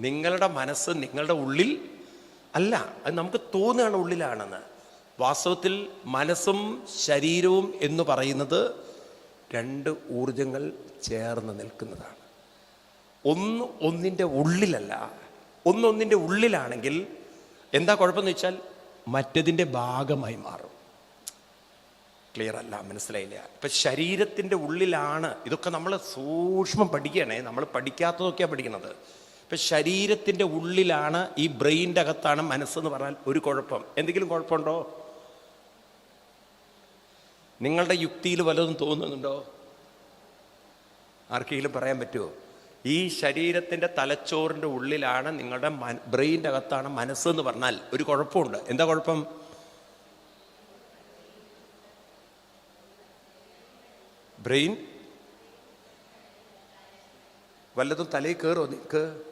നിങ്ങളുടെ മനസ്സ് നിങ്ങളുടെ ഉള്ളിൽ അല്ല അത് നമുക്ക് തോന്നുകയാണ് ഉള്ളിലാണെന്ന്. വാസ്തവത്തിൽ മനസ്സും ശരീരവും എന്ന് പറയുന്നത് രണ്ട് ഊർജങ്ങൾ ചേർന്ന് നിൽക്കുന്നതാണ്. ഒന്ന് ഒന്നിന്റെ ഉള്ളിലല്ല ഒന്നൊന്നിന്റെ ഉള്ളിലാണെങ്കിൽ എന്താ കുഴപ്പമെന്ന് വെച്ചാൽ മറ്റതിന്റെ ഭാഗമായി മാറും. ക്ലിയർ അല്ല മനസ്സിലായില്ല. ഇപ്പൊ ശരീരത്തിന്റെ ഉള്ളിലാണ് ഇതൊക്കെ നമ്മൾ സൂക്ഷ്മം പഠിക്കണേ നമ്മൾ പഠിക്കാത്തതൊക്കെയാണ് പഠിക്കുന്നത്. ഇപ്പൊ ശരീരത്തിന്റെ ഉള്ളിലാണ് ഈ ബ്രെയിന്റെ അകത്താണ് മനസ്സെന്ന് പറഞ്ഞാൽ ഒരു കുഴപ്പം. എന്തെങ്കിലും കുഴപ്പമുണ്ടോ? നിങ്ങളുടെ യുക്തിയിൽ വല്ലതും തോന്നുന്നുണ്ടോ? ആർക്കെങ്കിലും പറയാൻ പറ്റുമോ ഈ ശരീരത്തിന്റെ തലച്ചോറിന്റെ ഉള്ളിലാണ് നിങ്ങളുടെ ബ്രെയിന്റെ അകത്താണ് മനസ്സെന്ന് പറഞ്ഞാൽ ഒരു കുഴപ്പമുണ്ട്. എന്താ കുഴപ്പം? ബ്രെയിൻ? വല്ലതും തലയിൽ കയറോ നിൽക്ക്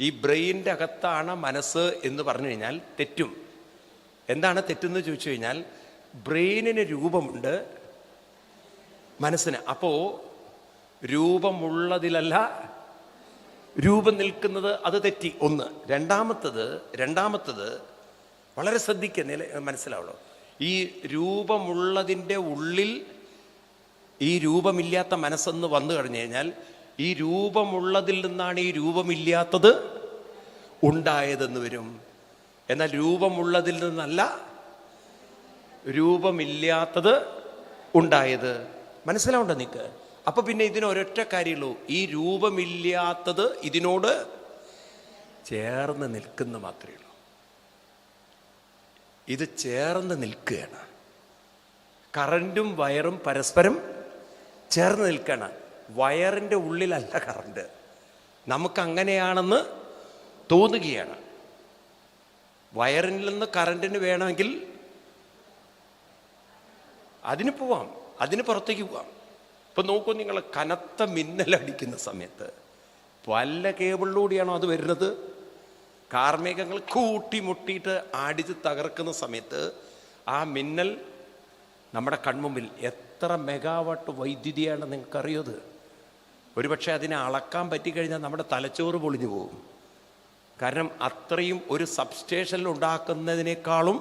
ഈ ബ്രെയിന്റെ അകത്താണ് മനസ്സ് എന്ന് പറഞ്ഞു കഴിഞ്ഞാൽ തെറ്റും. എന്താണ് തെറ്റെന്ന് ചോദിച്ചു കഴിഞ്ഞാൽ ബ്രെയിനിന് രൂപമുണ്ട് മനസ്സിന്. അപ്പോൾ രൂപമുള്ളതിലല്ല രൂപം നിൽക്കുന്നത് അത് തെറ്റി. ഒന്ന് രണ്ടാമത്തത് രണ്ടാമത്തത് വളരെ ശ്രദ്ധിക്കുക നില മനസ്സിലാവുള്ളൂ ഈ രൂപമുള്ളതിന്റെ ഉള്ളിൽ ഈ രൂപമില്ലാത്ത മനസ്സെന്ന് വന്നു കഴിഞ്ഞു കഴിഞ്ഞാൽ ഈ രൂപമുള്ളതിൽ നിന്നാണ് ഈ രൂപമില്ലാത്തത് ഉണ്ടായതെന്ന് വരും. എന്നാൽ രൂപമുള്ളതിൽ നിന്നല്ല രൂപമില്ലാത്തത് ഉണ്ടായത്. മനസ്സിലാവണ്ടോ നിക്ക് അപ്പൊ പിന്നെ ഇതിന് ഒരൊറ്റ കാര്യമുള്ളൂ. ഈ രൂപമില്ലാത്തത് ഇതിനോട് ചേർന്ന് നിൽക്കുന്ന മാത്രമേ ഉള്ളൂ. ഇത് ചേർന്ന് നിൽക്കുകയാണ്. കറണ്ടും വയറും പരസ്പരം ചേർന്ന് നിൽക്കുകയാണ്. വയറിന്റെ ഉള്ളിലല്ല കറണ്ട്. നമുക്ക് അങ്ങനെയാണെന്ന് തോന്നുകയാണ്. വയറിൽ നിന്ന് കറണ്ടിന് വേണമെങ്കിൽ അതിന് പോവാം അതിന് പുറത്തേക്ക് പോവാം. ഇപ്പം നോക്കൂ നിങ്ങൾ കനത്ത മിന്നലടിക്കുന്ന സമയത്ത് വല്ല കേബിളിലൂടെയാണോ അത് വരുന്നത്? കാർമേഘങ്ങൾ കൂട്ടിമുട്ടിയിട്ട് അടിച്ച് തകർക്കുന്ന സമയത്ത് ആ മിന്നൽ നമ്മുടെ കൺമുമ്പിൽ എത്ര മെഗാവാട്ട് വൈദ്യുതിയാണ് നിങ്ങൾക്കറിയത് ഒരുപക്ഷെ അതിനെ അളക്കാൻ പറ്റിക്കഴിഞ്ഞാൽ നമ്മുടെ തലച്ചോറ് പൊളിഞ്ഞു പോകും. കാരണം അത്രയും ഒരു സബ്സ്റ്റേഷനിൽ ഉണ്ടാക്കുന്നതിനേക്കാളും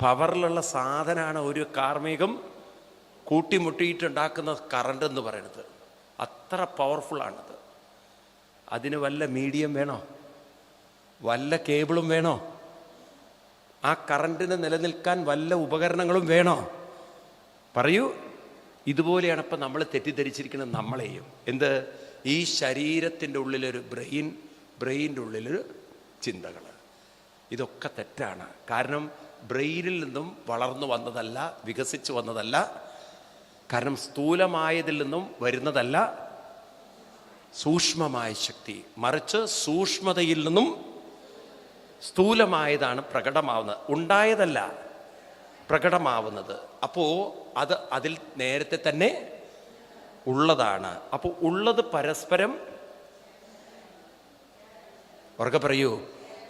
പവറിലുള്ള സാധനമാണ് ഒരു കാർമികം കൂട്ടിമുട്ടിയിട്ടുണ്ടാക്കുന്ന കറണ്ട് എന്ന് പറയുന്നത്. അത്ര പവർഫുള്ളാണത് അതിന് വല്ല മീഡിയം വേണോ? വല്ല കേബിളും വേണോ? ആ കറണ്ടിന് നിലനിൽക്കാൻ വല്ല ഉപകരണങ്ങളും വേണോ? പറയൂ. ഇതുപോലെയാണ് ഇപ്പം നമ്മൾ തെറ്റിദ്ധരിച്ചിരിക്കുന്നത് നമ്മളെയും. എന്ത്? ഈ ശരീരത്തിന്റെ ഉള്ളിലൊരു ബ്രെയിൻ ബ്രെയിന്റെ ഉള്ളിലൊരു ചിന്തകൾ. ഇതൊക്കെ തെറ്റാണ്. കാരണം ബ്രെയിനിൽ നിന്നും വളർന്നു വന്നതല്ല വികസിച്ചു വന്നതല്ല. കാരണം സ്ഥൂലമായതിൽ നിന്നും വരുന്നതല്ല സൂക്ഷ്മമായ ശക്തി. മറിച്ച് സൂക്ഷ്മതയിൽ നിന്നും സ്ഥൂലമായതാണ് പ്രകടമാവുന്നത്. ഉണ്ടായതല്ല. പ്രകടമാവുന്നത്. അപ്പോൾ അത് അതിൽ നേരത്തെ തന്നെ ഉള്ളതാണ്. അപ്പോൾ ഉള്ളത് പരസ്പരം ഉറക്കെ പറയൂ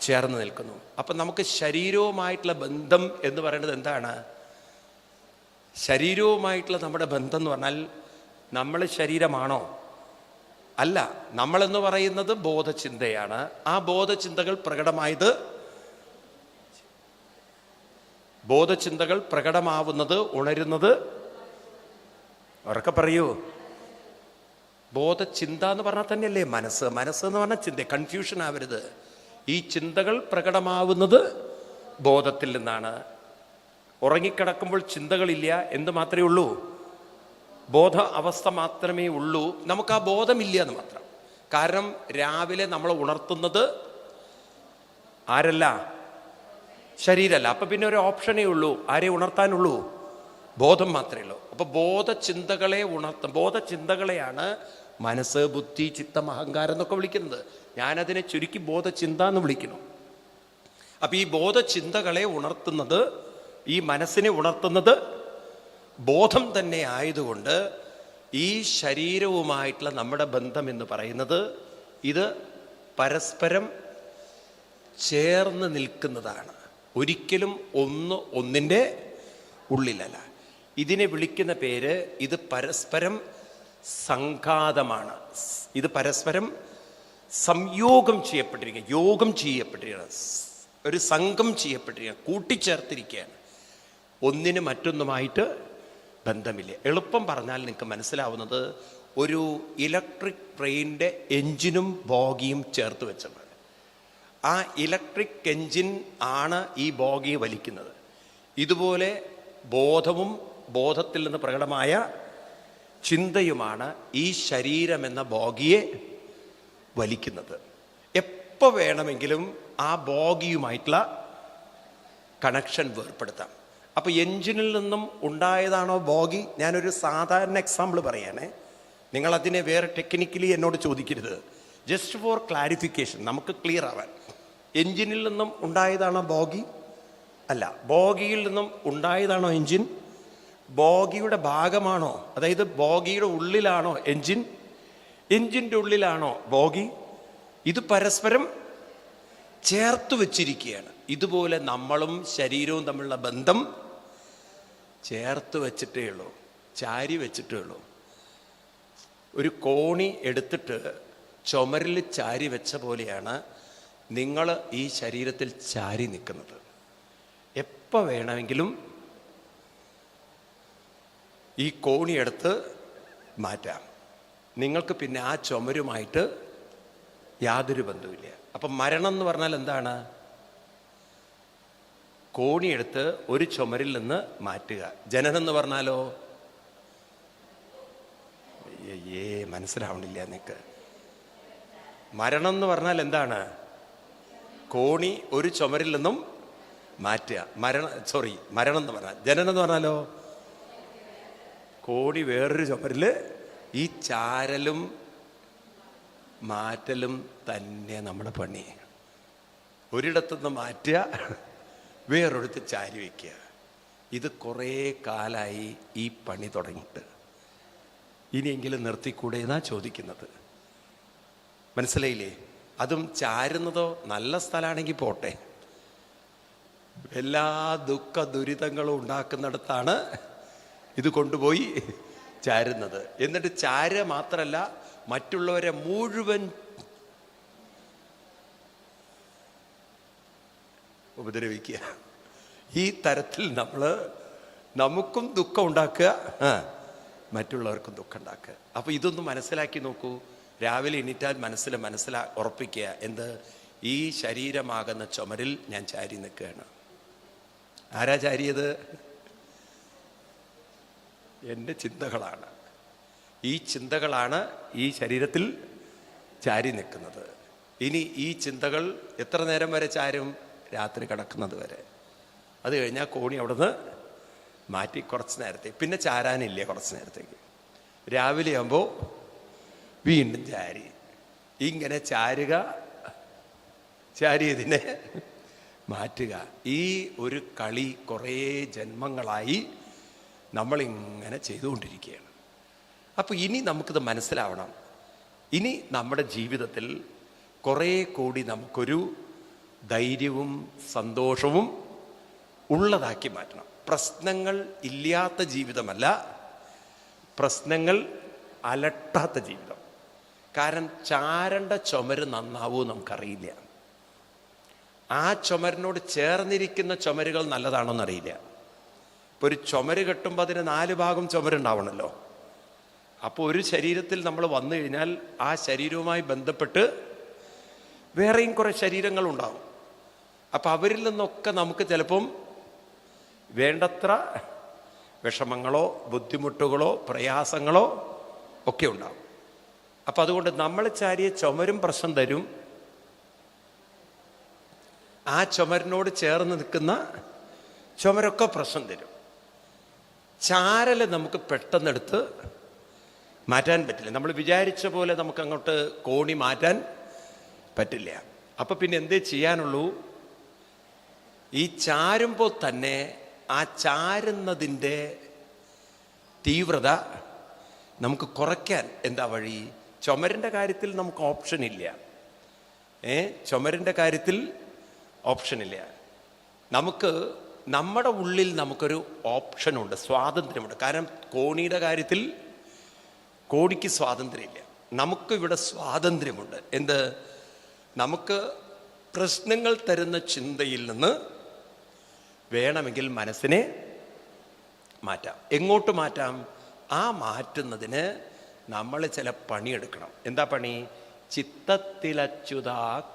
ചേർന്ന് നിൽക്കുന്നു. അപ്പം നമുക്ക് ശരീരവുമായിട്ടുള്ള ബന്ധം എന്ന് പറയുന്നത് എന്താണ്? ശരീരവുമായിട്ടുള്ള നമ്മുടെ ബന്ധം എന്ന് പറഞ്ഞാൽ നമ്മൾ ശരീരമാണോ? അല്ല നമ്മളെന്ന് പറയുന്നത് ബോധചിന്തയാണ്. ആ ബോധചിന്തകൾ പ്രകടമായത് ബോധചിന്തകൾ പ്രകടമാവുന്നത് ഉണരുന്നത്. ഉറക്കെ പറയൂ. ബോധചിന്ത എന്ന് പറഞ്ഞാൽ തന്നെയല്ലേ മനസ്സ്? മനസ്സ് എന്ന് പറഞ്ഞാൽ ചിന്ത. കൺഫ്യൂഷൻ ആവരുത്. ഈ ചിന്തകൾ പ്രകടമാവുന്നത് ബോധത്തിൽ നിന്നാണ്. ഉറങ്ങിക്കിടക്കുമ്പോൾ ചിന്തകളില്ല എന്ത് മാത്രമേ ഉള്ളൂ. ബോധ അവസ്ഥ മാത്രമേ ഉള്ളൂ. നമുക്ക് ആ ബോധമില്ല എന്ന് മാത്രം. കാരണം രാവിലെ നമ്മൾ ഉണർത്തുന്നത് ആരല്ല? ശരീരമല്ല. അപ്പം പിന്നെ ഒരു ഓപ്ഷനേ ഉള്ളൂ. ആരെ ഉണർത്താനുള്ളൂ? ബോധം മാത്രമേ ഉള്ളൂ. അപ്പോൾ ബോധചിന്തകളെ ഉണർത്തും ബോധചിന്തകളെയാണ് മനസ്സ് ബുദ്ധി ചിത്തം അഹങ്കാരം എന്നൊക്കെ വിളിക്കുന്നത്. ഞാനതിനെ ചുരുക്കി ബോധചിന്ത എന്ന് വിളിക്കുന്നു. അപ്പം ഈ ബോധചിന്തകളെ ഉണർത്തുന്നത് ഈ മനസ്സിനെ ഉണർത്തുന്നത് ബോധം തന്നെ ആയതുകൊണ്ട് ഈ ശരീരവുമായിട്ടുള്ള നമ്മുടെ ബന്ധം എന്ന് പറയുന്നത് ഇത് പരസ്പരം ചേർന്ന് നിൽക്കുന്നതാണ്. ഒരിക്കലും ഒന്ന് ഒന്നിന്റെ ഉള്ളിലല്ല. ഇതിനെ വിളിക്കുന്ന പേര് ഇത് പരസ്പരം സംഘാതമാണ്. ഇത് പരസ്പരം സംയോഗം ചെയ്യപ്പെട്ടിരിക്കുക യോഗം ചെയ്യപ്പെട്ടിരിക്കുകയാണ്. സ് ഒരു സംഘം ചെയ്യപ്പെട്ടിരിക്കുക കൂട്ടിച്ചേർത്തിരിക്കുകയാണ്. ഒന്നിന് മറ്റൊന്നുമായിട്ട് ബന്ധമില്ല. എളുപ്പം പറഞ്ഞാൽ നിങ്ങൾക്ക് മനസ്സിലാവുന്നത് ഒരു ഇലക്ട്രിക് ട്രെയിനിന്റെ എഞ്ചിനും ബോഗിയും ചേർത്ത് വെച്ചത് ആ ഇലക്ട്രിക് എഞ്ചിൻ ആണ് ഈ ബോഗി വലിക്കുന്നത്. ഇതുപോലെ ബോധവും ബോധത്തിൽ നിന്ന് പ്രകടമായ ചിന്തയുമാണ് ഈ ശരീരം എന്ന ബോഗിയെ വലിക്കുന്നത്. എപ്പോൾ വേണമെങ്കിലും ആ ബോഗിയുമായിട്ടുള്ള കണക്ഷൻ വേർപ്പെടുത്താം. അപ്പോൾ എഞ്ചിനിൽ നിന്നും ഉണ്ടായതാണോ ബോഗി? ഞാനൊരു സാധാരണ എക്സാമ്പിൾ പറയാനേ നിങ്ങളതിനെ വേറെ ടെക്നിക്കലി എന്നോട് ചോദിക്കരുത്. ജസ്റ്റ് ഫോർ ക്ലാരിഫിക്കേഷൻ നമുക്ക് ക്ലിയർ ആവാൻ. എഞ്ചിനിൽ നിന്നും ഉണ്ടായതാണോ ബോഗി? അല്ല ബോഗിയിൽ നിന്നും ഉണ്ടായതാണോ എഞ്ചിൻ ബോഗിയുടെ ഭാഗമാണോ? അതായത് ബോഗിയുടെ ഉള്ളിലാണോ എഞ്ചിൻ എഞ്ചിന്റെ ഉള്ളിലാണോ ബോഗി? ഇത് പരസ്പരം ചേർത്ത് വച്ചിരിക്കുകയാണ്. ഇതുപോലെ നമ്മളും ശരീരവും തമ്മിലുള്ള ബന്ധം ചേർത്ത് വച്ചിട്ടേ ഉള്ളൂ ചാരി വെച്ചിട്ടേ ഉള്ളൂ. ഒരു കോണി എടുത്തിട്ട് ചുമരിൽ ചാരി വെച്ച പോലെയാണ് നിങ്ങൾ ഈ ശരീരത്തിൽ ചാരി നിൽക്കുന്നത്. എപ്പോൾ വേണമെങ്കിലും ഈ കോണിയെടുത്ത് മാറ്റാം. നിങ്ങൾക്ക് പിന്നെ ആ ചുമരുമായിട്ട് യാതൊരു ബന്ധവുമില്ല. അപ്പം മരണം എന്ന് പറഞ്ഞാൽ എന്താണ്? കോണിയെടുത്ത് ഒരു ചുമരിൽ നിന്ന് മാറ്റുക. ജനനം എന്ന് പറഞ്ഞാലോ? ഏ മനസ്സിലാവണില്ല നിനക്ക്. മരണം എന്ന് പറഞ്ഞാൽ എന്താണ്? കോണി ഒരു ചുമരിൽ നിന്നും മാറ്റുക. മരണ സോറി മരണം എന്ന് പറഞ്ഞാൽ ജനനം എന്ന് പറഞ്ഞാലോ? കോണി വേറൊരു ചുമരിൽ ഈ ചാരലും മാറ്റലും തന്നെ നമ്മുടെ പണി. ഒരിടത്തുനിന്ന് മാറ്റുക വേറൊരിടത്ത് ചാരി വയ്ക്കുക ഇത് കുറേ കാലമായി ഈ പണി തുടങ്ങിയിട്ട്. ഇനിയെങ്കിലും നിർത്തിക്കൂടെ എന്നാ ചോദിക്കുന്നത്? മനസ്സിലായില്ലേ? അതും ചാരുന്നതോ നല്ല സ്ഥലമാണെങ്കിൽ പോട്ടെ. എല്ലാ ദുഃഖ ദുരിതങ്ങളും ഉണ്ടാക്കുന്നിടത്താണ് ഇത് കൊണ്ടുപോയി ചാരുന്നത്. എന്നിട്ട് ചാര മാത്രമല്ല മറ്റുള്ളവരെ മുഴുവൻ ഉപദ്രവിക്കുക. ഈ തരത്തിൽ നമ്മൾ നമുക്കും ദുഃഖം ഉണ്ടാക്കുക മറ്റുള്ളവർക്കും ദുഃഖം ഉണ്ടാക്കുക. അപ്പോൾ ഇതൊന്ന് മനസ്സിലാക്കി നോക്കൂ. രാവിലെ എണീറ്റാൽ മനസ്സിൽ മനസ്സിലാ ഉറപ്പിക്കുക. എന്ത്? ഈ ശരീരമാകുന്ന ചുമരിൽ ഞാൻ ചാരി നിൽക്കുകയാണ്. ആരാ ചാരിയത്? എന്റെ ചിന്തകളാണ്. ഈ ചിന്തകളാണ് ഈ ശരീരത്തിൽ ചാരി നിൽക്കുന്നത്. ഇനി ഈ ചിന്തകൾ എത്ര നേരം വരെ ചാരും? രാത്രി കിടക്കുന്നത് വരെ. അത് കഴിഞ്ഞാൽ കോണി അവിടുന്ന് മാറ്റി കുറച്ച് നേരത്തേക്ക്. പിന്നെ ചാരാനില്ല കുറച്ച് നേരത്തേക്ക്. രാവിലെ ആകുമ്പോൾ വീണ്ടും ചാരി. ഇങ്ങനെ ചാരുക ചാരിയതിനെ മാറ്റുക. ഈ ഒരു കളി കുറേ ജന്മങ്ങളായി നമ്മളിങ്ങനെ ചെയ്തുകൊണ്ടിരിക്കുകയാണ്. അപ്പോൾ ഇനി നമുക്കിത് മനസ്സിലാവണം. ഇനി നമ്മുടെ ജീവിതത്തിൽ കുറേ കൂടി നമുക്കൊരു ധൈര്യവും സന്തോഷവും ഉള്ളതാക്കി മാറ്റണം. പ്രശ്നങ്ങൾ ഇല്ലാത്ത ജീവിതമല്ല പ്രശ്നങ്ങൾ അലട്ടാത്ത ജീവിതം. കാരണം ചാരണ്ട ചുമര് നന്നാവൂ നമുക്കറിയില്ല. ആ ചുമരിനോട് ചേർന്നിരിക്കുന്ന ചുമരുകൾ നല്ലതാണോന്നറിയില്ല ഇപ്പൊ ഒരു ചുമര് കെട്ടുമ്പോൾ അതിന് നാല് ഭാഗം ചുമരുണ്ടാവണമല്ലോ അപ്പോൾ ഒരു ശരീരത്തിൽ നമ്മൾ വന്നു കഴിഞ്ഞാൽ ആ ശരീരവുമായി ബന്ധപ്പെട്ട് വേറെയും കുറെ ശരീരങ്ങളുണ്ടാവും. അപ്പം അവരിൽ നിന്നൊക്കെ നമുക്ക് ചിലപ്പം വേണ്ടത്ര വിഷമങ്ങളോ ബുദ്ധിമുട്ടുകളോ പ്രയാസങ്ങളോ ഒക്കെ ഉണ്ടാവും. അപ്പം അതുകൊണ്ട് നമ്മൾ ചാരിയ ചുമരും പ്രശ്നം തരും. ആ ചുമരിനോട് ചേർന്ന് നിൽക്കുന്ന ചുമരൊക്കെ പ്രശ്നം തരും. ചാരൽ നമുക്ക് പെട്ടെന്നെടുത്ത് മാറ്റാൻ പറ്റില്ല. നമ്മൾ വിചാരിച്ച പോലെ നമുക്ക് അങ്ങോട്ട് കോണി മാറ്റാൻ പറ്റില്ല. അപ്പം പിന്നെ എന്തേ ചെയ്യാനുള്ളൂ? ഈ ചാരുമ്പോൾ തന്നെ ആ ചാരുന്നതിന്റെ തീവ്രത നമുക്ക് കുറയ്ക്കാൻ എന്താ വഴി? ചുമരിന്റെ കാര്യത്തിൽ നമുക്ക് ഓപ്ഷൻ ഇല്ല. ഏ? ചുമരിന്റെ കാര്യത്തിൽ ഓപ്ഷൻ ഇല്ല. നമുക്ക് നമ്മുടെ ഉള്ളിൽ നമുക്കൊരു ഓപ്ഷനുണ്ട് സ്വാതന്ത്ര്യമുണ്ട്. കാരണം കോണിയുടെ കാര്യത്തിൽ കോടിക്ക് സ്വാതന്ത്ര്യമില്ല. നമുക്കിവിടെ സ്വാതന്ത്ര്യമുണ്ട്. എന്ത്? നമുക്ക് പ്രശ്നങ്ങൾ തരുന്ന ചിന്തയിൽ നിന്ന് വേണമെങ്കിൽ മനസ്സിനെ മാറ്റാം. എങ്ങോട്ട് മാറ്റാം? ആ മാറ്റുന്നതിന് നമ്മൾ ചില പണിയെടുക്കണം. എന്താ പണി? ചിത്തത്തിലച്യുത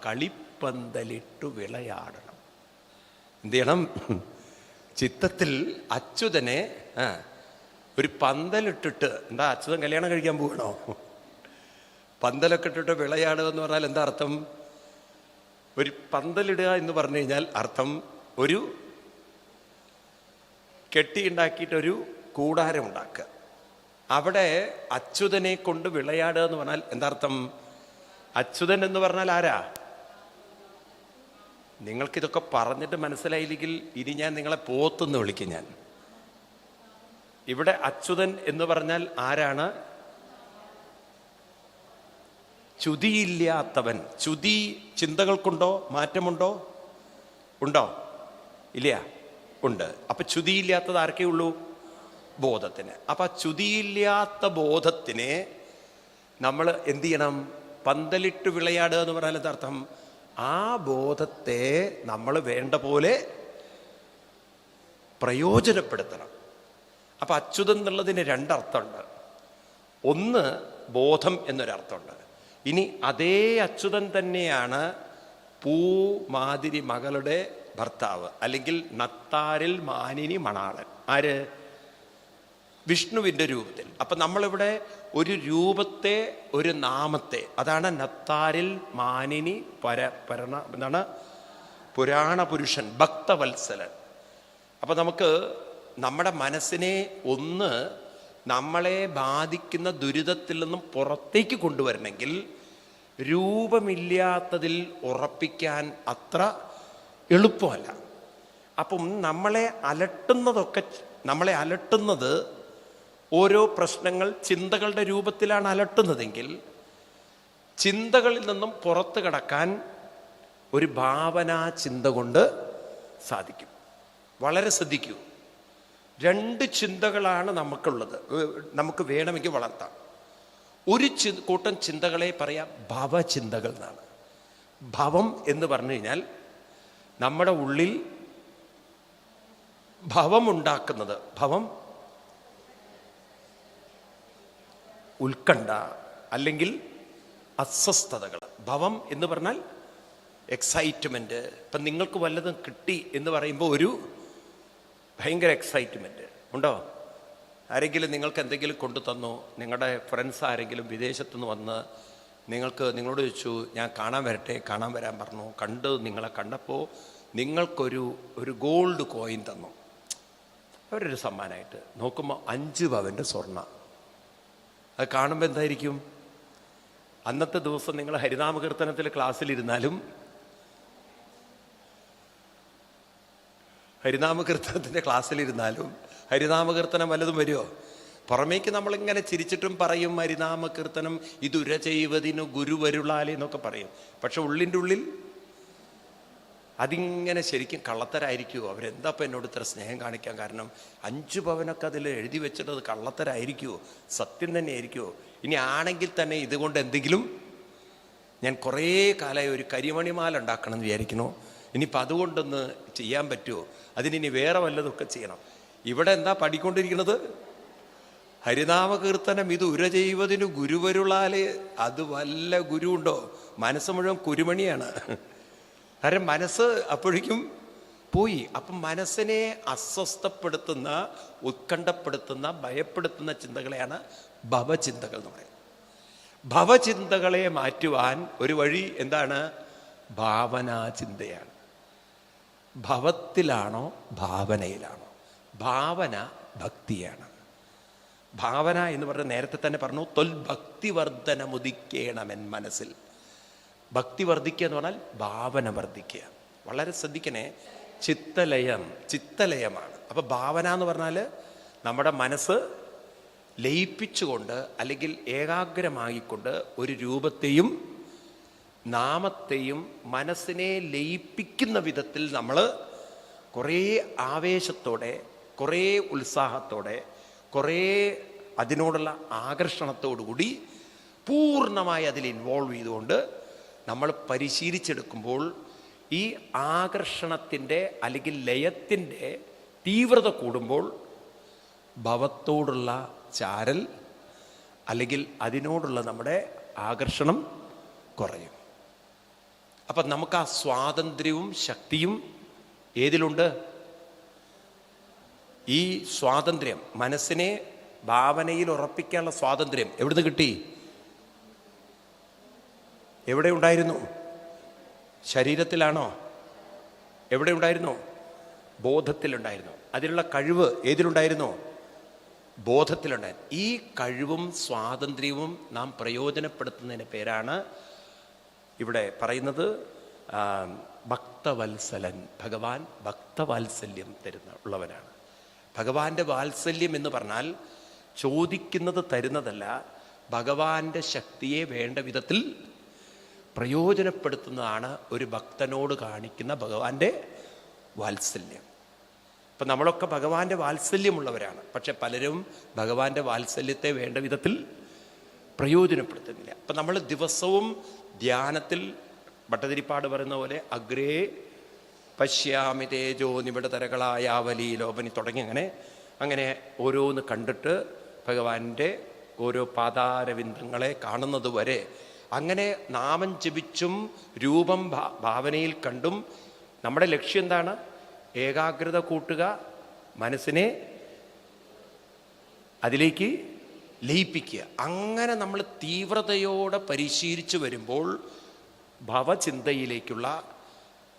കളിപ്പന്തലിട്ടു വിളയാടണം. എന്ത് ചെയ്യണം? ചിത്തത്തിൽ അച്യുതനെ ഒരു പന്തലിട്ടിട്ട് എന്താ അച്യുതൻ കല്യാണം കഴിക്കാൻ പോകണോ പന്തലൊക്കെ ഇട്ടിട്ട് വിളയാടുക എന്ന് പറഞ്ഞാൽ എന്താ അർത്ഥം? ഒരു പന്തലിടുക എന്ന് പറഞ്ഞു കഴിഞ്ഞാൽ അർത്ഥം ഒരു കെട്ടിയുണ്ടാക്കിയിട്ടൊരു കൂടാരം ഉണ്ടാക്കുക. അവിടെ അച്യുതനെ കൊണ്ട് വിളയാടുക എന്ന് പറഞ്ഞാൽ എന്താർത്ഥം? അച്യുതൻ എന്ന് പറഞ്ഞാൽ ആരാ? നിങ്ങൾക്കിതൊക്കെ പറഞ്ഞിട്ട് മനസ്സിലായില്ലെങ്കിൽ ഇനി ഞാൻ നിങ്ങളെ പോത്തെന്ന് വിളിക്കും ഞാൻ. ഇവിടെ അച്യുതൻ എന്ന് പറഞ്ഞാൽ ആരാണ്? ചുതിയില്ലാത്തവൻ. ചുതി ചിന്തകൾക്കുണ്ടോ? മാറ്റമുണ്ടോ? ഉണ്ടോ? ഇല്ല ഉണ്ട്. അപ്പൊ ചുതിയില്ലാത്തത് ആർക്കേ ഉള്ളൂ? ബോധത്തിന്. അപ്പം ചുതിയില്ലാത്ത ബോധത്തിനെ നമ്മൾ എന്ത് ചെയ്യണം? പന്തലിട്ട് വിളയാടുക എന്ന് പറഞ്ഞാൽ എന്തർത്ഥം ആ ബോധത്തെ നമ്മൾ വേണ്ട പോലെ പ്രയോജനപ്പെടുത്തണം. അപ്പം അച്യുതം എന്നുള്ളതിന് രണ്ടർത്ഥമുണ്ട്. ഒന്ന് ബോധം എന്നൊരർത്ഥമുണ്ട്. ഇനി അതേ അച്യുതൻ തന്നെയാണ് പൂ മാതിരി മകളുടെ ഭർത്താവ്. അല്ലെങ്കിൽ നത്താരിൽ മാനിനി മണാളൻ. ആര്? വിഷ്ണുവിന്റെ രൂപത്തിൽ. അപ്പം നമ്മളിവിടെ ഒരു രൂപത്തെ ഒരു നാമത്തെ അതാണ് നത്താരിൽ മാനിനി പര പരണ എന്താണ്? പുരാണ പുരുഷൻ ഭക്തവത്സലൻ. അപ്പം നമുക്ക് നമ്മുടെ മനസ്സിനെ ഒന്ന് നമ്മളെ ബാധിക്കുന്ന ദുരിതത്തിൽ നിന്നും പുറത്തേക്ക് കൊണ്ടുവരണമെങ്കിൽ രൂപമില്ലാത്തതിൽ ഉറപ്പിക്കാൻ അത്ര എളുപ്പമല്ല. അപ്പം നമ്മളെ അലട്ടുന്നതൊക്കെ നമ്മളെ അലട്ടുന്നത് ഓരോ പ്രശ്നങ്ങൾ ചിന്തകളുടെ രൂപത്തിലാണ് അലട്ടുന്നതെങ്കിൽ ചിന്തകളിൽ നിന്നും പുറത്തു കടക്കാൻ ഒരു ഭാവനാ ചിന്ത കൊണ്ട് സാധിക്കും. വളരെ ശ്രദ്ധിക്കൂ. രണ്ട് ചിന്തകളാണ് നമുക്കുള്ളത്. നമുക്ക് വേണമെങ്കിൽ വളർത്താം. ഒരു ചി കൂട്ടം ചിന്തകളെ പറയാം ഭവചിന്തകൾ എന്നാണ്. ഭവം എന്ന് പറഞ്ഞു കഴിഞ്ഞാൽ നമ്മുടെ ഉള്ളിൽ ഭവമുണ്ടാക്കുന്നത് ഭവം ഉത്കണ്ഠ അല്ലെങ്കിൽ അസ്വസ്ഥതകൾ. ഭവം എന്ന് പറഞ്ഞാൽ എക്സൈറ്റ്മെന്റ് ഇപ്പം നിങ്ങൾക്ക് വല്ലതും കിട്ടി എന്ന് പറയുമ്പോൾ ഒരു ഭയങ്കര എക്സൈറ്റ്മെന്റ് ഉണ്ടോ? ആരെങ്കിലും നിങ്ങൾക്ക് എന്തെങ്കിലും കൊണ്ടു തന്നു നിങ്ങളുടെ ഫ്രണ്ട്സ് ആരെങ്കിലും വിദേശത്തു നിന്ന് വന്ന് നിങ്ങൾക്ക് നിങ്ങളോട് ചോദിച്ചു ഞാൻ കാണാൻ വരട്ടെ കാണാൻ വരാൻ പറഞ്ഞു. കണ്ട് നിങ്ങളെ കണ്ടപ്പോൾ നിങ്ങൾക്കൊരു ഒരു ഗോൾഡ് കോയിൻ തന്നു. അവരൊരു സമ്മാനമായിട്ട്. നോക്കുമ്പോൾ അഞ്ച് പവന്റെ സ്വർണ. അത് കാണുമ്പോൾ എന്തായിരിക്കും? അന്നത്തെ ദിവസം നിങ്ങൾ ഹരിനാമകീർത്തനത്തിൽ ക്ലാസ്സിലിരുന്നാലും ഹരിനാമകീർത്തനത്തിന്റെ ക്ലാസ്സിലിരുന്നാലും ഹരിനാമകീർത്തനം വല്ലതും വരുമോ പുറമേക്ക് നമ്മളിങ്ങനെ ചിരിച്ചിട്ടും പറയും ഹരിനാമകീർത്തനം ഇതുര ചെയ്വതിനു ഗുരുവരുളാലി എന്നൊക്കെ പറയും. പക്ഷെ ഉള്ളിന്റെ ഉള്ളിൽ അതിങ്ങനെ ശരിക്കും കള്ളത്തരായിരിക്കുമോ അവരെന്താ ഇപ്പം എന്നോട് ഇത്ര സ്നേഹം കാണിക്കാൻ കാരണം? അഞ്ചു പവനൊക്കെ അതിൽ എഴുതി വെച്ചിട്ടത് കള്ളത്തരായിരിക്കുമോ സത്യം തന്നെ ആയിരിക്കുമോ ഇനി ആണെങ്കിൽ തന്നെ ഇതുകൊണ്ട് എന്തെങ്കിലും ഞാൻ കുറേ കാലമായി ഒരു കരിമണിമാല ഉണ്ടാക്കണം എന്ന് വിചാരിക്കണോ ഇനിയിപ്പോൾ അതുകൊണ്ടൊന്ന് ചെയ്യാൻ പറ്റുമോ അതിനി വേറെ വല്ലതൊക്കെ ചെയ്യണം. ഇവിടെ എന്താ പഠിക്കൊണ്ടിരിക്കുന്നത്? ഹരിനാമകീർത്തനം ഇത് ഉര ചെയ്യുവതിന് ഗുരുവരുളാൽ അത് വല്ല ഗുരു ഉണ്ടോ മനസ്സ് മുഴുവൻ കുരുമണിയാണ്. കാരണം മനസ്സ് അപ്പോഴേക്കും പോയി. അപ്പം മനസ്സിനെ അസ്വസ്ഥപ്പെടുത്തുന്ന ഉത്കണ്ഠപ്പെടുത്തുന്ന ഭയപ്പെടുത്തുന്ന ചിന്തകളെയാണ് ഭവചിന്തകൾ എന്ന് പറയുന്നത്. ഭവചിന്തകളെ മാറ്റുവാൻ ഒരു വഴി എന്താണ്? ഭാവനാ ചിന്തയാണ്. ഭവത്തിലാണോ? ഭാവനയിലാണോ? ഭാവന ഭക്തിയാണ്. ഭാവന എന്ന് പറഞ്ഞ നേരത്തെ തന്നെ പറഞ്ഞു തൊൽ ഭക്തിവർദ്ധനമുദിക്കേണമെൻ മനസ്സിൽ. ഭക്തി വർദ്ധിക്കുക എന്ന് പറഞ്ഞാൽ ഭാവന വർദ്ധിക്കുക. വളരെ ശ്രദ്ധിക്കണേ ചിത്തലയം ചിത്തലയമാണ്. അപ്പൊ ഭാവന എന്ന് പറഞ്ഞാൽ നമ്മുടെ മനസ്സ് ലയിപ്പിച്ചുകൊണ്ട് അല്ലെങ്കിൽ ഏകാഗ്രമായിക്കൊണ്ട് ഒരു രൂപത്തെയും നാമത്തെയും മനസ്സിനെ ലയിപ്പിക്കുന്ന വിധത്തിൽ നമ്മൾ കുറേ ആവേശത്തോടെ കുറേ ഉത്സാഹത്തോടെ കുറേ അതിനോടുള്ള ആകർഷണത്തോടുകൂടി പൂർണമായി അതിൽ ഇൻവോൾവ് ചെയ്തുകൊണ്ട് നമ്മൾ പരിശീലിച്ചെടുക്കുമ്പോൾ ഈ ആകർഷണത്തിന്റെ അല്ലെങ്കിൽ ലയത്തിന്റെ തീവ്രത കൂടുമ്പോൾ ഭവത്തോടുള്ള ചാരൽ അല്ലെങ്കിൽ അതിനോടുള്ള നമ്മുടെ ആകർഷണം കുറയും. അപ്പം നമുക്ക് ആ സ്വാതന്ത്ര്യവും ശക്തിയും ഏതിലുണ്ട്? ഈ സ്വാതന്ത്ര്യം മനസ്സിനെ ഭാവനയിൽ ഉറപ്പിക്കാനുള്ള സ്വാതന്ത്ര്യം എവിടുന്ന് കിട്ടി? എവിടെ ഉണ്ടായിരുന്നു? ശരീരത്തിലാണോ? എവിടെ ഉണ്ടായിരുന്നു? ബോധത്തിലുണ്ടായിരുന്നു. അതിനുള്ള കഴിവ് ഏതിലുണ്ടായിരുന്നു? ബോധത്തിലുണ്ടായിരുന്നു. ഈ കഴിവും സ്വാതന്ത്ര്യവും നാം പ്രയോജനപ്പെടുത്തുന്നതിന് പേരാണ് ഇവിടെ പറയുന്നത് ഭക്തവത്സലൻ. ഭഗവാൻ ഭക്തവാത്സല്യം തരുന്ന ഉള്ളവനാണ്. ഭഗവാന്റെ വാത്സല്യം എന്ന് പറഞ്ഞാൽ ചോദിക്കുന്നത് തരുന്നതല്ല ഭഗവാന്റെ ശക്തിയെ വേണ്ട വിധത്തിൽ പ്രയോജനപ്പെടുത്തുന്നതാണ് ഒരു ഭക്തനോട് കാണിക്കുന്ന ഭഗവാന്റെ വാത്സല്യം. ഇപ്പം നമ്മളൊക്കെ ഭഗവാന്റെ വാത്സല്യമുള്ളവരാണ്. പക്ഷെ പലരും ഭഗവാന്റെ വാത്സല്യത്തെ വേണ്ട വിധത്തിൽ പ്രയോജനപ്പെടുത്തുന്നില്ല. അപ്പം നമ്മൾ ദിവസവും ധ്യാനത്തിൽ ഭട്ടതിരിപ്പാട് പറയുന്ന പോലെ അഗ്രേ പശ്യാമി തേജോ നിബിഡതരകളായ വലി ലോപനി തുടങ്ങി അങ്ങനെ അങ്ങനെ ഓരോന്ന് കണ്ടിട്ട് ഭഗവാന്റെ ഓരോ പാതാരവിന്ദങ്ങളെ കാണുന്നത് വരെ അങ്ങനെ നാമം ജപിച്ചും രൂപം ഭാവനയിൽ കണ്ടും നമ്മുടെ ലക്ഷ്യം എന്താണ്? ഏകാഗ്രത കൂട്ടുക മനസ്സിനെ അതിലേക്ക് ലയിപ്പിക്കുക. അങ്ങനെ നമ്മൾ തീവ്രതയോടെ പരിശീലിച്ചു വരുമ്പോൾ ഭവചിന്തയിലേക്കുള്ള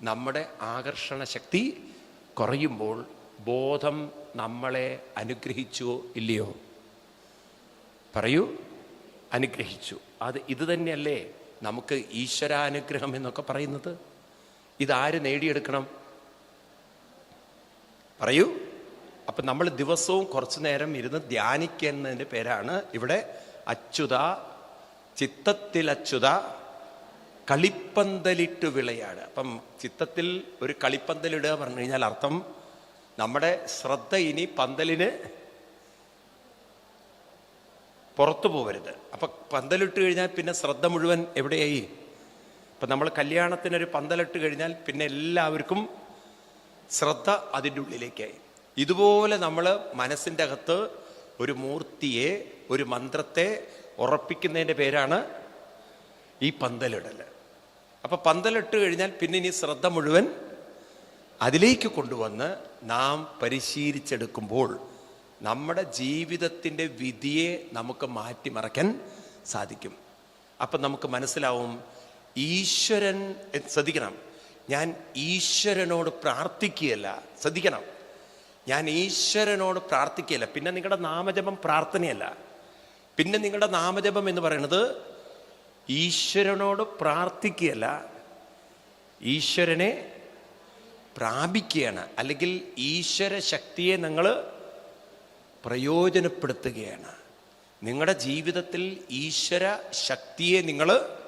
നമ്മുടെ ആകർഷണ ശക്തി കുറയുമ്പോൾ ബോധം നമ്മളെ അനുഗ്രഹിച്ചോ ഇല്ലയോ? പറയൂ. അനുഗ്രഹിച്ചു. അത് ഇത് തന്നെയല്ലേ നമുക്ക് ഈശ്വരാനുഗ്രഹം എന്നൊക്കെ പറയുന്നത്? ഇതാര് നേടിയെടുക്കണം? പറയൂ. അപ്പം നമ്മൾ ദിവസവും കുറച്ചു നേരം ഇരുന്ന് ധ്യാനിക്കുന്നതിന്റെ പേരാണ് ഇവിടെ അച്യുത ചിത്തത്തിൽ അച്യുത കളിപ്പന്തലിട്ട് വിളയാട് അപ്പം ചിത്തത്തിൽ ഒരു കളിപ്പന്തലിടുക പറഞ്ഞു കഴിഞ്ഞാൽ അർത്ഥം നമ്മുടെ ശ്രദ്ധ ഇനി പന്തലിന് പുറത്തു പോകരുത്. അപ്പം പന്തലിട്ട് കഴിഞ്ഞാൽ പിന്നെ ശ്രദ്ധ മുഴുവൻ എവിടെയായി? ഇപ്പം നമ്മൾ കല്യാണത്തിനൊരു പന്തലിട്ട് കഴിഞ്ഞാൽ പിന്നെ എല്ലാവർക്കും ശ്രദ്ധ അതിന്റെ ഉള്ളിലേക്കായി. ഇതുപോലെ നമ്മൾ മനസ്സിന്റെ അകത്ത് ഒരു മൂർത്തിയെ ഒരു മന്ത്രത്തെ ഉറപ്പിക്കുന്നതിന്റെ പേരാണ് ഈ പന്തലിടൽ അപ്പം പന്തലിട്ട് കഴിഞ്ഞാൽ പിന്നെ ഇനി ശ്രദ്ധ മുഴുവൻ അതിലേക്ക് കൊണ്ടുവന്ന് നാം പരിശീലിച്ചെടുക്കുമ്പോൾ നമ്മുടെ ജീവിതത്തിന്റെ വിധിയെ നമുക്ക് മാറ്റിമറയ്ക്കാൻ സാധിക്കും. അപ്പം നമുക്ക് മനസ്സിലാവും ഈശ്വരൻ ശ്രദ്ധിക്കണം. ഞാൻ ഈശ്വരനോട് പ്രാർത്ഥിക്കുകയല്ല ശ്രദ്ധിക്കണം. ഞാൻ ഈശ്വരനോട് പ്രാർത്ഥിക്കുകയല്ല. പിന്നെ നിങ്ങളുടെ നാമജപം പ്രാർത്ഥനയല്ല. പിന്നെ നിങ്ങളുടെ നാമജപം എന്ന് പറയുന്നത് ഈശ്വരനോട് പ്രാർത്ഥിക്കുകയല്ല ഈശ്വരനെ പ്രാപിക്കുകയാണ്. അല്ലെങ്കിൽ ഈശ്വര ശക്തിയെ നിങ്ങൾ പ്രയോജനപ്പെടുത്തുകയാണ്. നിങ്ങളുടെ ജീവിതത്തിൽ ഈശ്വര ശക്തിയെ നിങ്ങൾ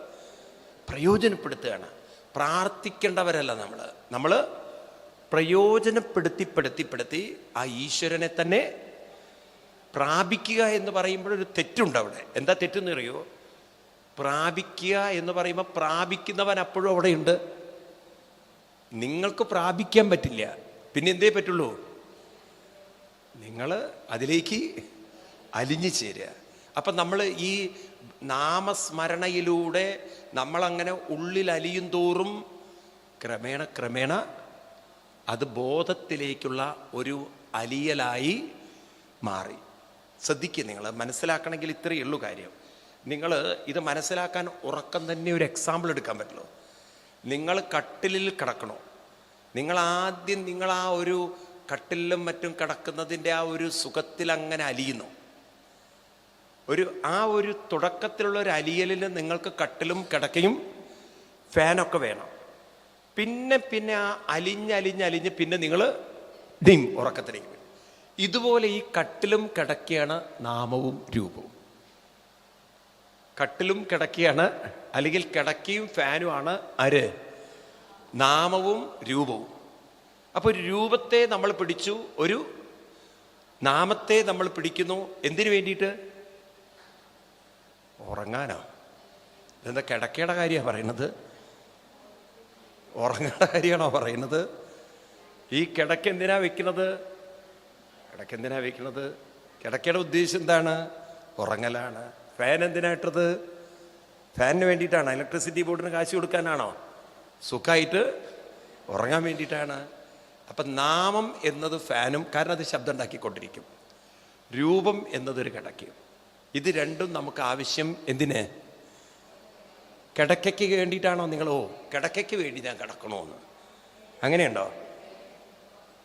പ്രയോജനപ്പെടുത്തുകയാണ്. പ്രാർത്ഥിക്കേണ്ടവരല്ല നമ്മൾ നമ്മൾ പ്രയോജനപ്പെടുത്തിപ്പെടുത്തിപ്പെടുത്തി ആ ഈശ്വരനെ തന്നെ പ്രാപിക്കുക എന്ന് പറയുമ്പോൾ ഒരു തെറ്റുണ്ട് അവിടെ. എന്താ തെറ്റെന്ന് അറിയോ? പ്രാപിക്കുക എന്ന് പറയുമ്പോൾ പ്രാപിക്കുന്നവൻ അപ്പോഴും അവിടെയുണ്ട്. നിങ്ങൾക്ക് പ്രാപിക്കാൻ പറ്റില്ല. പിന്നെ എന്തേ പറ്റുള്ളൂ? നിങ്ങൾ അതിലേക്ക് അലിഞ്ഞു ചേരുക. അപ്പം നമ്മൾ ഈ നാമസ്മരണയിലൂടെ നമ്മളങ്ങനെ ഉള്ളിൽ അലിയും തോറും ക്രമേണ ക്രമേണ അത് ബോധത്തിലേക്കുള്ള ഒരു അലിയലായി മാറി. ശ്രദ്ധിക്കുക നിങ്ങൾ മനസ്സിലാക്കണമെങ്കിൽ ഇത്രയേ ഉള്ളൂ കാര്യം. നിങ്ങൾ ഇത് മനസ്സിലാക്കാൻ ഉറക്കം തന്നെ ഒരു എക്സാമ്പിൾ എടുക്കാൻ പറ്റുള്ളൂ. നിങ്ങൾ കട്ടിലിൽ കിടക്കണോ? നിങ്ങൾ ആദ്യം നിങ്ങൾ ആ ഒരു കട്ടിലും മറ്റും കിടക്കുന്നതിന്റെ ആ ഒരു സുഖത്തിൽ അങ്ങനെ അലിയുന്നു. ഒരു ആ ഒരു തുടക്കത്തിലുള്ള ഒരു അലിയലിൽ നിങ്ങൾക്ക് കട്ടിലും കിടക്കയും ഫാനൊക്കെ വേണം. പിന്നെ പിന്നെ ആ അലിഞ്ഞലിഞ്ഞലിഞ്ഞ് പിന്നെ നിങ്ങൾ ഡിം ഉറക്കത്തിലേക്ക് വരും. ഇതുപോലെ ഈ കട്ടിലും കിടക്കുകയാണ് നാമവും രൂപവും. കട്ടിലും കിടക്കുകയാണ് അല്ലെങ്കിൽ കിടക്കയും ഫാനുമാണ് ആര്? നാമവും രൂപവും. അപ്പോൾ ഒരു രൂപത്തെ നമ്മൾ പിടിച്ചു ഒരു നാമത്തെ നമ്മൾ പിടിക്കുന്നു. എന്തിനു വേണ്ടിയിട്ട്? ഉറങ്ങാനോ. ഇതെന്താ കിടക്കയുടെ കാര്യമാണ് പറയുന്നത്? ഉറങ്ങേണ്ട കാര്യമാണോ പറയുന്നത്? ഈ കിടക്ക എന്തിനാ വെക്കുന്നത്? കിടക്ക എന്തിനാ വെക്കുന്നത്? കിടക്കയുടെ ഉദ്ദേശം എന്താണ്? ഉറങ്ങലാണ്. ഫാൻ എന്തിനാ ഇട്ടത്? ഫാനിന് വേണ്ടിയിട്ടാണ്? ഇലക്ട്രിസിറ്റി ബോർഡിന് കാശ് കൊടുക്കാനാണോ? സുഖമായിട്ട് ഉറങ്ങാൻ വേണ്ടിയിട്ടാണ്. അപ്പം നാമം എന്നത് ഫാനും കാരണം അത് ശബ്ദം ഉണ്ടാക്കിക്കൊണ്ടിരിക്കും രൂപം എന്നതൊരു കിടക്കയും ഇത് രണ്ടും നമുക്ക് ആവശ്യം എന്തിന്? കിടക്കയ്ക്ക് വേണ്ടിയിട്ടാണോ നിങ്ങൾ ഓ കിടക്കയ്ക്ക് വേണ്ടി ഞാൻ കിടക്കണമെന്ന് അങ്ങനെയുണ്ടോ?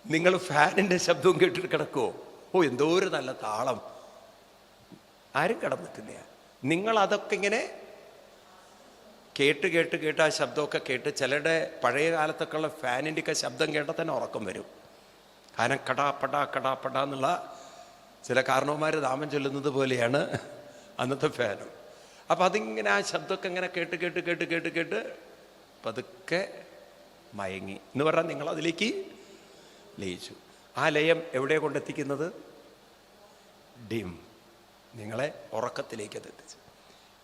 നിങ്ങൾ ഫാനിന്റെ ശബ്ദവും കേട്ടിട്ട് കിടക്കുമോ ഓ എന്തോ ഒരു നല്ല താളം. ആരും കിടന്നിട്ടില്ല. നിങ്ങൾ അതൊക്കെ ഇങ്ങനെ കേട്ട് കേട്ട് കേട്ട് ആ ശബ്ദമൊക്കെ കേട്ട് ചിലരുടെ പഴയ കാലത്തൊക്കെ ഉള്ള ഫാനിന്റെയൊക്കെ ശബ്ദം കേട്ടാൽ തന്നെ ഉറക്കം വരും. കാരണം കടാ പടാ കടാ പടാ എന്നുള്ള ചില കാരണവന്മാർ നാമം ചൊല്ലുന്നത് പോലെയാണ് അന്നത്തെ ഫാനും. അപ്പം അതിങ്ങനെ ആ ശബ്ദമൊക്കെ ഇങ്ങനെ കേട്ട് കേട്ട് കേട്ട് കേട്ട് കേട്ട് പതുക്കെ മയങ്ങി. എന്ന് പറഞ്ഞാൽ നിങ്ങൾ അതിലേക്ക് ലയിച്ചു. ആ ലയം എവിടെ കൊണ്ടെത്തിക്കുന്നത്? ഡിം. നിങ്ങളെ ഉറക്കത്തിലേക്ക് അത് എത്തിച്ചു.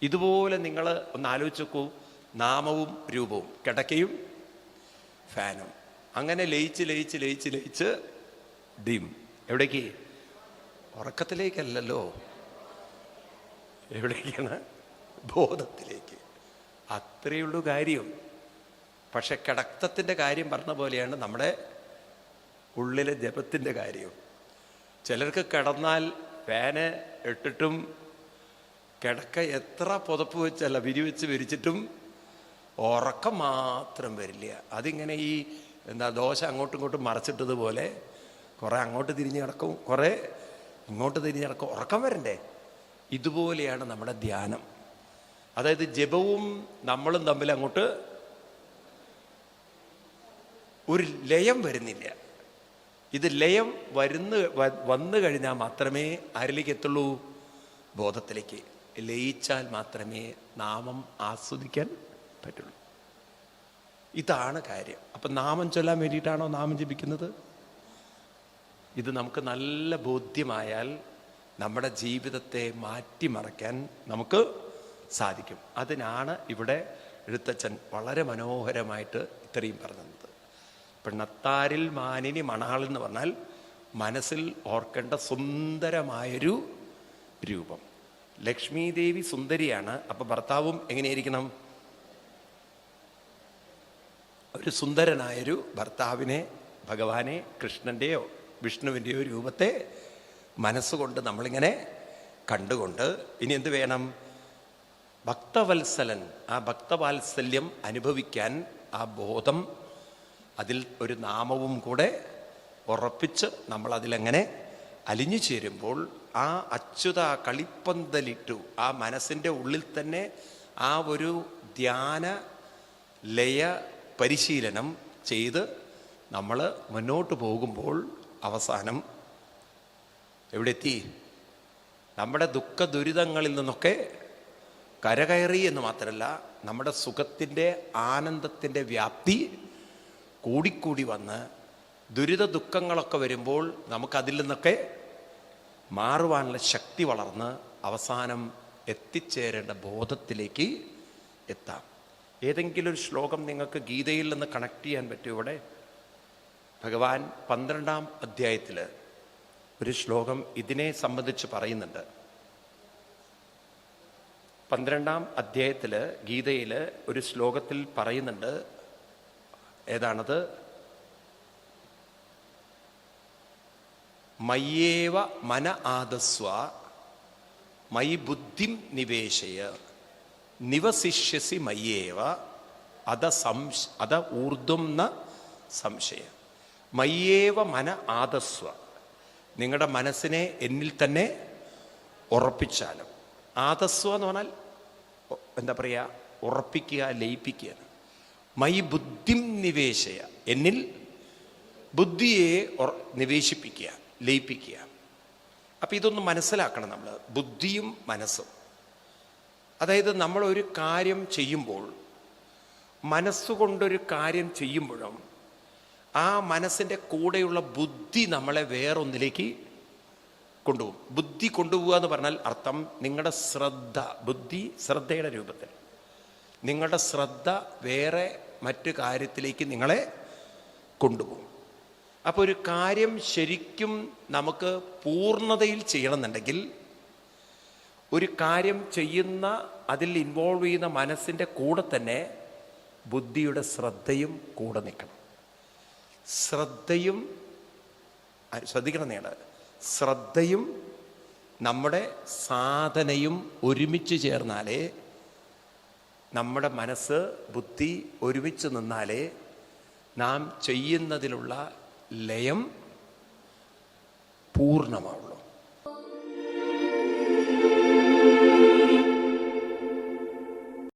ഇതുപോലെ നിങ്ങൾ ഒന്ന് ആലോചിച്ച് നോക്കൂ. നാമവും രൂപവും കിടക്കയും ഫാനും. അങ്ങനെ ലയിച്ച് ലയിച്ച് ലയിച്ച് ലയിച്ച് ഡിം. എവിടേക്ക്? ഉറക്കത്തിലേക്കല്ലല്ലോ. എവിടേക്കാണ്? ബോധത്തിലേക്ക്. അത്രയേ ഉള്ളൂ കാര്യം. പക്ഷെ കിടത്തത്തിന്റെ കാര്യം പറഞ്ഞ പോലെയാണ് നമ്മുടെ ഉള്ളിലെ ജപത്തിന്റെ കാര്യം. ചിലർക്ക് കിടന്നാൽ ഫാന് ഇട്ടിട്ടും കിടക്ക എത്ര പുതപ്പ് വെച്ചല്ല വിരിവെച്ച് വിരിച്ചിട്ടും ഉറക്കം മാത്രം വരില്ല. അതിങ്ങനെ ഈ എന്താ ദോശ അങ്ങോട്ടും ഇങ്ങോട്ടും മറച്ചിട്ടതുപോലെ കുറേ അങ്ങോട്ട് തിരിഞ്ഞ് കിടക്കും. കുറേ ഇങ്ങോട്ട് തിരിഞ്ഞ് കിടക്കും. ഉറക്കം വരണ്ടേ? ഇതുപോലെയാണ് നമ്മുടെ ധ്യാനം. അതായത് ജപവും നമ്മളും തമ്മിൽ അങ്ങോട്ട് ഒരു ലയം വരുന്നില്ല. ഇത് ലയം വരുന്ന വന്നു കഴിഞ്ഞാൽ മാത്രമേ ആരിലേക്ക് എത്തുള്ളൂ ബോധത്തിലേക്ക്. ലയിച്ചാൽ മാത്രമേ നാമം ആസ്വദിക്കാൻ പറ്റുള്ളൂ. ഇതാണ് കാര്യം. അപ്പം നാമം ചൊല്ലാൻ വേണ്ടിയിട്ടാണോ നാമം ജപിക്കുന്നത്? ഇത് നമുക്ക് നല്ല ബോധ്യമായാൽ നമ്മുടെ ജീവിതത്തെ മാറ്റിമറിക്കാൻ നമുക്ക് സാധിക്കും. അതിനാണ് ഇവിടെ എഴുത്തച്ഛൻ വളരെ മനോഹരമായിട്ട് ഇത്രയും പറഞ്ഞത്. പെണ്ണത്താരിൽ മാനിനി മണാൾ എന്ന് പറഞ്ഞാൽ മനസ്സിൽ ഓർക്കേണ്ട സുന്ദരമായൊരു രൂപം. ലക്ഷ്മി ദേവി സുന്ദരിയാണ്. അപ്പൊ ഭർത്താവും എങ്ങനെയായിരിക്കണം ഒരു സുന്ദരനായൊരു ഭർത്താവിനെ ഭഗവാനെ കൃഷ്ണന്റെയോ വിഷ്ണുവിന്റെയോ രൂപത്തെ മനസ്സുകൊണ്ട് നമ്മളിങ്ങനെ കണ്ടുകൊണ്ട് ഇനി എന്ത് വേണം? ഭക്തവത്സലൻ ആ ഭക്തവാത്സല്യം അനുഭവിക്കാൻ ആ ബോധം അതിൽ ഒരു നാമവും കൂടെ ഉറപ്പിച്ച് നമ്മൾ അതിലെങ്ങനെ അലിഞ്ഞു ചേരുമ്പോൾ ആ അച്യുത കളിപ്പന്തലിട്ടു. ആ മനസ്സിന്റെ ഉള്ളിൽ തന്നെ ആ ഒരു ധ്യാന ലയ പരിശീലനം ചെയ്ത് നമ്മൾ മുന്നോട്ട് പോകുമ്പോൾ അവസാനം എവിടെ എത്തി നമ്മുടെ ദുഃഖ ദുരിതങ്ങളിൽ നിന്നൊക്കെ കരകയറി എന്ന് മാത്രമല്ല നമ്മുടെ സുഖത്തിന്റെ ആനന്ദത്തിന്റെ വ്യാപ്തി കൂടിക്കൂടി വന്ന് ദുരിത ദുഃഖങ്ങളൊക്കെ വരുമ്പോൾ നമുക്കതിൽ നിന്നൊക്കെ മാറുവാനുള്ള ശക്തി വളർന്ന് അവസാനം എത്തിച്ചേരേണ്ട ബോധത്തിലേക്ക് എത്താം. ഏതെങ്കിലും ഒരു ശ്ലോകം നിങ്ങൾക്ക് ഗീതയിൽ നിന്ന് കണക്ട് ചെയ്യാൻ പറ്റും ഇവിടെ? ഭഗവാൻ പന്ത്രണ്ടാം അധ്യായത്തിൽ ഒരു ശ്ലോകം ഇതിനെ സംബന്ധിച്ച് പറയുന്നുണ്ട്. പന്ത്രണ്ടാം അധ്യായത്തിൽ ഗീതയിൽ ഒരു ശ്ലോകത്തിൽ പറയുന്നുണ്ട്. ഏതാണത്? മയ്യേവ മന ആദസ്വ മൈ ബുദ്ധിം നിവേശയ നിവസിഷ്യസി മയ്യേവ അത സംശ അത ഊർധ്വം ന സംശയ. മയ്യേവ മന ആദസ്വ നിങ്ങളുടെ മനസ്സിനെ എന്നിൽ തന്നെ ഉറപ്പിച്ചാലും. ആദസ്വ എന്ന് പറഞ്ഞാൽ എന്താ പറയുക ഉറപ്പിക്കുക ലയിപ്പിക്കുക. മൈ ബുദ്ധിം നിവേശയ എന്നിൽ ബുദ്ധിയെ നിവേശിപ്പിക്കുക. ലയിപ്പിക്കുക. അപ്പം ഇതൊന്ന് മനസ്സിലാക്കണം നമ്മൾ ബുദ്ധിയും മനസ്സും. അതായത് നമ്മളൊരു കാര്യം ചെയ്യുമ്പോൾ മനസ്സുകൊണ്ടൊരു കാര്യം ചെയ്യുമ്പോഴും ആ മനസ്സിന്റെ കൂടെയുള്ള ബുദ്ധി നമ്മളെ വേറൊന്നിലേക്ക് കൊണ്ടുപോകും. ബുദ്ധി കൊണ്ടുപോകുക എന്ന് പറഞ്ഞാൽ അർത്ഥം നിങ്ങളുടെ ശ്രദ്ധ ബുദ്ധി ശ്രദ്ധയുടെ രൂപത്തിൽ. നിങ്ങളുടെ ശ്രദ്ധ വേറെ മറ്റു കാര്യത്തിലേക്ക് നിങ്ങളെ കൊണ്ടുപോകും. അപ്പോൾ ഒരു കാര്യം ശരിക്കും നമുക്ക് പൂർണതയിൽ ചെയ്യണമെന്നുണ്ടെങ്കിൽ ഒരു കാര്യം ചെയ്യുന്ന അതിൽ ഇൻവോൾവ് ചെയ്യുന്ന മനസ്സിന്റെ കൂടെ തന്നെ ബുദ്ധിയുടെ ശ്രദ്ധയും കൂടെ നിൽക്കണം. ശ്രദ്ധയും ശ്രദ്ധിക്കണം ശ്രദ്ധയും നമ്മുടെ സാധനയും ഒരുമിച്ച് ചേർന്നാലേ നമ്മുടെ മനസ്സ് ബുദ്ധി ഒരുമിച്ച് നിന്നാലേ നാം ചെയ്യുന്നതിലുള്ള ലയം പൂർണമാവുള്ളൂ